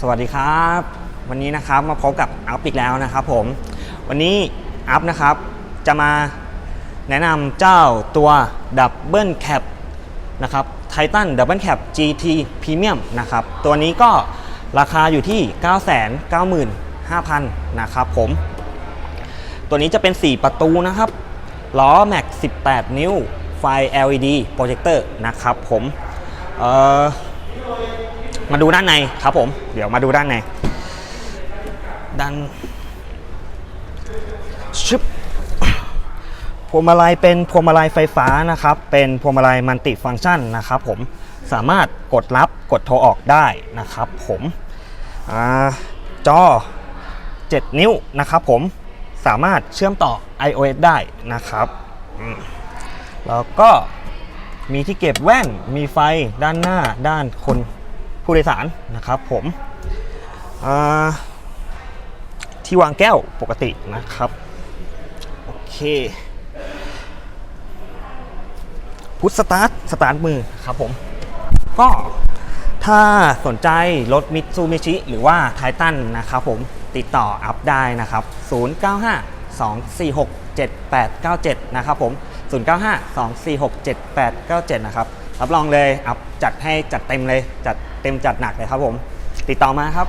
สวัสดีครับ วันนี้นะครับมาพบกับอัพอีกแล้วนะครับผม วันนี้อัพนะครับจะมาแนะนำเจ้าตัวดับเบิลแคปนะครับไททันดับเบิลแคป GT Premium นะครับ ตัวนี้ก็ราคาอยู่ที่ 995,000 นะครับผม ตัวนี้จะเป็น 4 ประตูนะครับ ล้อแม็ก 18 นิ้ว ไฟ LED โปรเจคเตอร์นะครับผม เอ่อ มาดูด้านในครับผม เดี๋ยวมาดูด้านใน ด้านชึบพวงมาลัยเป็นพวงมาลัยไฟฟ้านะครับ เป็นพวงมาลัยมัลติฟังก์ชันนะครับผม สามารถกดรับกดโทรออกได้นะครับผมอจอ 7 นิ้วนะครับผม สามารถเชื่อมต่อ iOS ได้นะครับ แล้วก็มีที่เก็บแว่น มีไฟด้านหน้าด้านคน ผู้โดยสารนะครับผมที่วางแก้วปกตินะครับ โอเคพุทสตาร์ทสตาร์ทมือครับผม ก็ถ้าสนใจรถมิตซูมิชิหรือว่าไททันนะครับผมติดต่ออัพได้นะครับ 095 246 7897 นะครับผม 095 246 7897 นะครับ รับรองเลยอัพจัดให้จัดเต็มเลยจัดเต็มจัดหนักเลยครับผม ติดต่อมาครับ